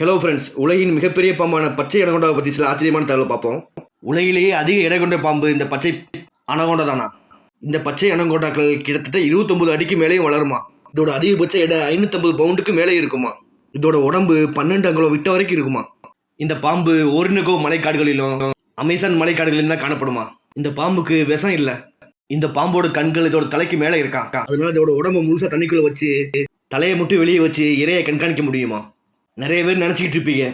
Hello friends உலகின் மிகப்பெரிய பாம்பான பச்சை அனகொண்டாவை பற்றி சில ஆச்சரியமான தகவல் பார்ப்போம். உலகிலேயே அதிக எடை கொண்ட பாம்பு இந்த பச்சை அனகொண்டா தானா இந்த பச்சை அனகொண்டாக்கள் கிட்டத்தட்ட இருபத்தொம்பது அடிக்கு மேலேயும் வளருமா? இதோட அதிகபட்ச எடை ஐநூற்றம்பது பவுண்டுக்கு மேலே இருக்குமா? இதோட உடம்பு பன்னெண்டு அங்குலம் விட்ட வரைக்கும் இருக்குமா? இந்த பாம்பு ஓரினகோ மலைக்காடுகளிலும் அமேசான் மலைக்காடுகளிலும் தான் காணப்படுமா? இந்த பாம்புக்கு விஷம் இல்லை. இந்த பாம்போட கண்கள் இதோட தலைக்கு மேலே இருக்கா? அதனால இதோட உடம்பு முழுசாக தண்ணிக்குள்ளே வச்சு தலையை மட்டும் வெளியே வச்சு இறையை கண்காணிக்க முடியுமா? நிறைய பேர் நினச்சிக்கிட்டு இருப்பீங்க.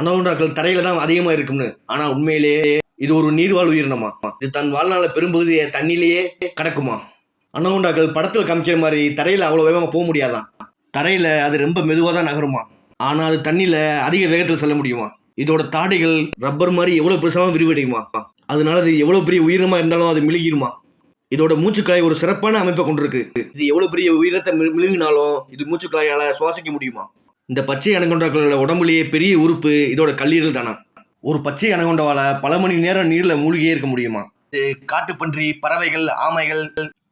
அனகொண்டாக்கள் தரையில தான் அதிகமாக இருக்கும்னு. ஆனால் உண்மையிலேயே இது ஒரு நீர்வாழ் உயிரினமா? இது தன் வாழ்நாள பெரும்பகுதியை தண்ணியிலேயே கிடக்குமா? அனகொண்டாக்கள் படத்தில் காமிக்கிற மாதிரி தரையில் அவ்வளோ வேகமாக போக முடியாதான் தரையில் அது ரொம்ப மெதுவாக தான் நகருமா? ஆனால் அது தண்ணியில் அதிக வேகத்தில் செல்ல முடியுமா? இதோட தாடைகள் ரப்பர் மாதிரி எவ்வளோ பெருசாக விரிவடையுமா? அதனால அது எவ்வளோ பெரிய உயிரினமாக இருந்தாலும் அது மிழுகிருமா இதோட மூச்சுக்காய் ஒரு சிறப்பான அமைப்பை கொண்டிருக்கு. இது எவ்வளோ பெரிய உயிரத்தை மிழுங்கினாலும் இது மூச்சுக்காயால் சுவாசிக்க முடியுமா? இந்த பச்சை அனகொண்டாக்களோட உடம்புலயே பெரிய உறுப்பு இதோட கல்லீரல் தானா? ஒரு பச்சை அனகொண்டாவால பல மணி நேரம் நீர்ல மூழ்கியே இருக்க முடியுமா? இது காட்டுப்பன்றி பறவைகள் ஆமைகள்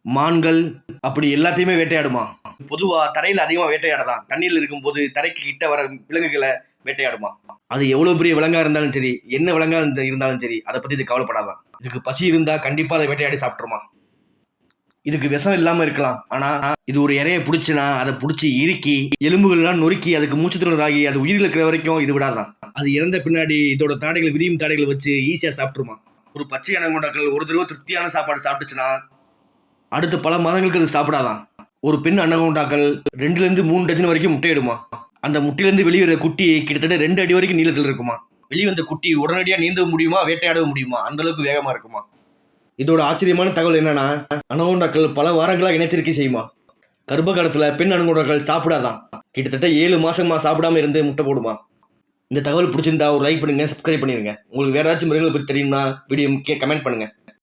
மான்கள் அப்படி எல்லாத்தையுமே வேட்டையாடுமா? பொதுவா தரையில் அதிகமா வேட்டையாடதான். தண்ணியில் இருக்கும்போது தரைக்கு கிட்ட வர விலங்குகளை வேட்டையாடுமா? அது எவ்வளவு பெரிய விலங்காக இருந்தாலும் சரி என்ன விலங்காக இருந்தாலும் சரி அதை பத்தி இது கவலைப்படாதான் இதுக்கு பசி இருந்தால் கண்டிப்பாக அதை வேட்டையாடி சாப்பிட்ருமா இதுக்கு விஷம் இல்லாம இருக்கலாம். ஆனா இது ஒரு இறைய பிடிச்சுனா அதை பிடிச்சி இறுக்கி எலும்புகள்லாம் நொறுக்கி அதுக்கு மூச்சுத்திறனாகி அது உயிரில் இருக்கிற வரைக்கும் இது விடாதான். அது இறந்த பின்னாடி இதோட தாடைகள் விரியும் தாடைகளை வச்சு ஈஸியா சாப்பிட்டுருமா. ஒரு பச்சை அனங்கொண்டாக்கள் ஒரு தடவை திருப்தியான சாப்பாடு சாப்பிட்டுச்சுன்னா அடுத்த பல மாதங்களுக்கு அது சாப்பிடாதான். ஒரு பெண் அனகொண்டாக்கள் ரெண்டுல இருந்து மூணு டஜன் வரைக்கும் முட்டையிடுமா. அந்த முட்டையிலேருந்து வெளியே குட்டி கிட்டத்தட்ட ரெண்டு அடி வரைக்கும் நீளத்தில் இருக்குமா. வெளியே வந்த குட்டி உடனடியாக நீந்த முடியுமா வேட்டையாட முடியுமா. அந்த அளவுக்கு இருக்குமா. இதோட ஆச்சரியமான தகவல் என்னன்னா அனகொண்டாக்கள் பல வாரங்களாக இனச்சரிக்கை செய்யுமா? கர்ப்ப காலத்தில் பெண் அனகொண்டாக்கள் சாப்பிடாதான். கிட்டத்தட்ட ஏழு மாசமா சாப்பிடாம இருந்து முட்டை போடுமா? இந்த தகவல் பிடிச்சிருந்தா ஒரு லைக் பண்ணுங்க சப்ஸ்கிரைப் பண்ணிடுங்க உங்களுக்கு வேற ஏதாச்சும் மிருகங்களை பற்றி தெரியும்னா வீடியோ கமெண்ட் பண்ணுங்க.